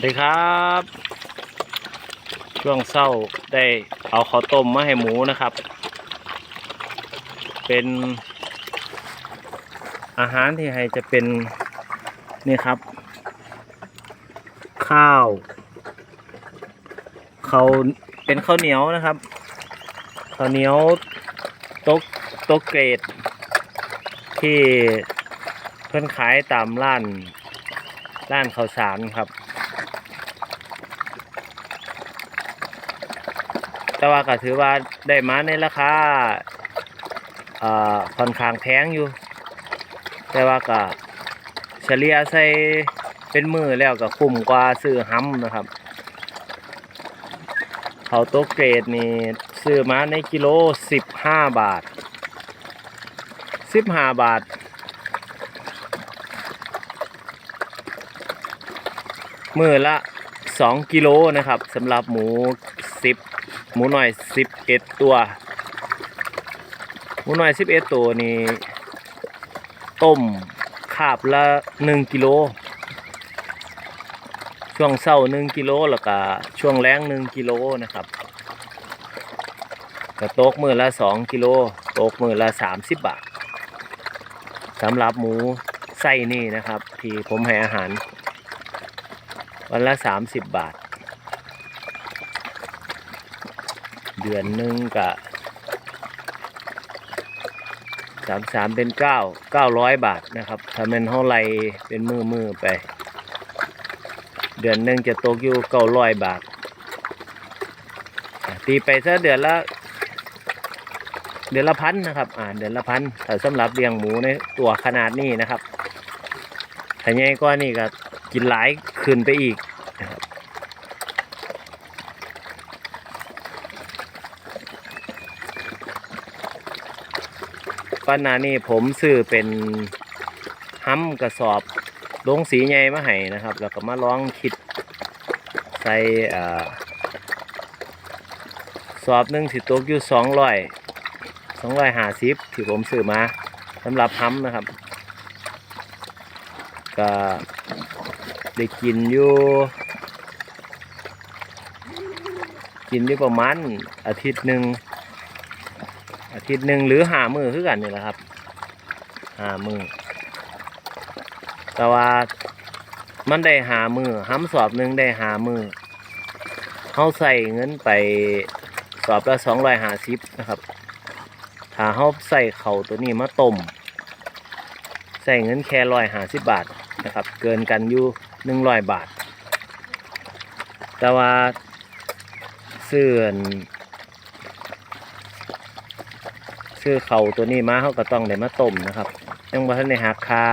วัสดีครับ ช่วงเศร้าได้เอาข้าวต้มมาให้หมูนะครับ เป็นอาหารที่ให้จะเป็นนี่ครับ ข้าวเขาวเป็นข้าวเหนียวนะครับข้าวเหนียวตกตกเกรด ที่เพิ่อนขายตามร้านร้านข้าวสารครับ แต่ว่าก็ถือว่าได้มาในราคาค่อนข้างแพงอยู่ แต่ว่าก็เฉลี่ยใส่เป็นมือแล้วก็คุ้มกว่าซื้อห้ำนะครับ เขาโตเกรดนี่ซื้อมาในกิโลสิบห้าบาทสิบห้าบาท มือละสองกิโลนะครับสำหรับหมูสิบ หมูหน่อยสิบเอ็ดตัว หมูหน่อยสิบเอ็ดตัวนี้ต้มขาบละหนึ่งกิโล ช่วงเศร้าหนึ่งกิโลแล้วก็ช่วงแรงหนึ่งกิโลนะครับก็ตกมือละสองกิโลโตกมือละสามสิบบาทสำหรับหมูไส้นี่นะครับ ที่ผมให้อาหาร วันละสามสิบบาท เดือนหนึ่งกะสามสามเป็นเก้าเก้าร้อยบาทนะครับถ้าเป็นเท่าไรเป็นมือมือไป เดือนหนึ่งจะตกอยู่เก้าร้อยบาท ตีไปซะเดือนละ เดือนละพันนะครับอ่าเดือนละพันแต่สำหรับเลี้ยงหมูในตัวขนาดนี้นะครับถ้าใหญ่กว่านี่ก็กินหลายขึ้นไปอีก นะครับปัญหานี้ผมซื้อเป็นห้ำกระสอบลงสีใหญ่มาให้นะครับ แล้วก็มาลองคิดใส่อ่าสอบหนึ่งสิตกอยู่สองร้อยสองร้อยห้าสิบที่ผมซื้อมาสำหรับห้ำนะครับ ก็ได้กินอยู่กินอยู่ประมาณอาทิตย์หนึ่ง ทิตย์หนึ่งหรือหามือคือกันนี่แหละครับหามือแต่ว่ามันได้หามือห้ำสอบหนึ่งได้หามือเขาใส่เงินไปสอบละสองร้อยห้าสิบนะครับถ้าเขาใส่เข่าตัวนี้มาต้มใส่เงินแค่ร้อยห้าสิบบาทนะครับ เกินกันอยู่หนึ่งร้อยบาท แต่ว่าเสื่อน ซื้อเขาตัวนี้มาเขาก็ต้องได้มาต้มนะครับ ยังบ่ทันได้หักคา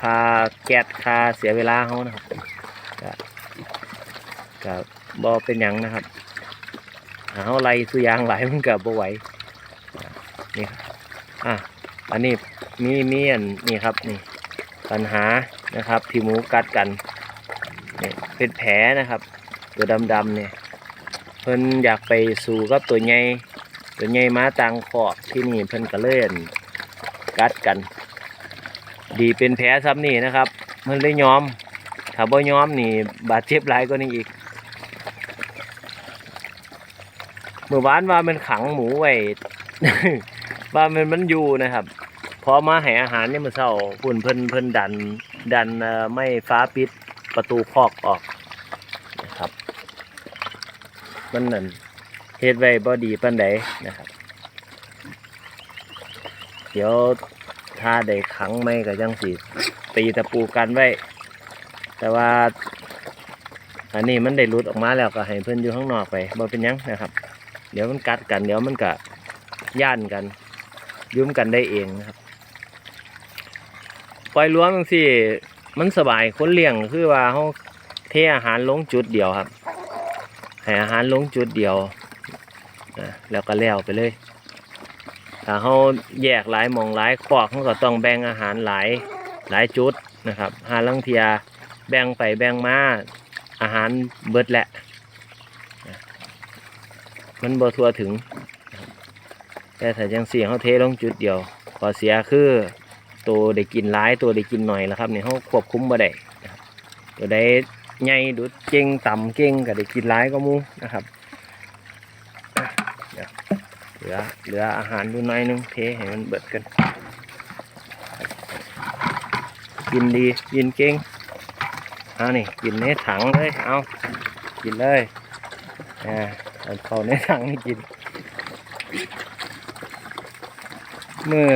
คาแก๊สคาเสียเวลาเขานะครับก็ก็บ่เป็นยังนะครับถ้าเขาไล่สุยางไหลมันก็บ่ไหวนี่อะอันนี้มีเมีอันนี่ครับนี่ปัญหานะครับที่หมูกัดกันนี่เป็นแผลนะครับ ตัวดำๆเนี่ยเพิ่นอยากไปสู่กับตัวใหญ่ ตัวใหญ่มาต่างขอกที่นี่เพิ่นก็เล่นกัดกัน ดีเป็นแผลซ้ำนี่นะครับ มันเลยยอม ถ้าบ่ยอมนี่บาดเจ็บหลายกว่านี้อีกเมื่อวานว่ามันขังหมูไว้ว่ามันมันอยู่นะครับพอมาให้อาหารเนี่ยมันเศร้าปุ่นเพิ่นเพิ่นดัน ดันไม่ฟ้าปิดประตูคอกออกนะครับมันนั่น เฮ็ดไว้บ่ดีปานใดนะครับ เดี๋ยวถ้าได้ขังไม่ก็ยังสิตีตะปูกันไว้ แต่ว่า อันนี้มันได้หลุดออกมาแล้วก็ให้เพิ่นอยู่ข้างนอกไปบ่เป็นยังนะครับ เดี๋ยวมันกัดกัน เดี๋ยวมันก็ย่านกันยุ่มกันได้เองนะครับ ปล่อยล้วงจังซี่มันสบายคนเลี้ยงคือว่าเขาเทอาหารลงจุดเดียวครับให้อาหารลงจุดเดียว แล้วก็แล้วไปเลย ถ้าเขาแยกหลายมองหลายคอกเขาก็ต้องแบ่งอาหารหลายหลายจุดนะครับหาลังเทียแบ่งไปแบ่งมาอาหารเบิดแหละ มันบ่ทัวถึง แต่ถ้าจังสี่เขาเทลงจุดเดียวขอเสียคือตัวได้กินร้ายตัวได้กินหน่อยแล้วครับเนี่ยเขาควบคุมบ่ได้ตัวได้ใหญ่ดุดเก่งต่ำเก่งก็ได้กินหลายก็มูนะครับ ดี๋ยวเหลือเหลืออาหารอยู่หน้อยนึงเทให้มันเบิดกัน กินดีกินเก่งเอานี่กินในถังเลยเอากินเลยอ่าเอาเข้าในถังนี่กิน เมื่อ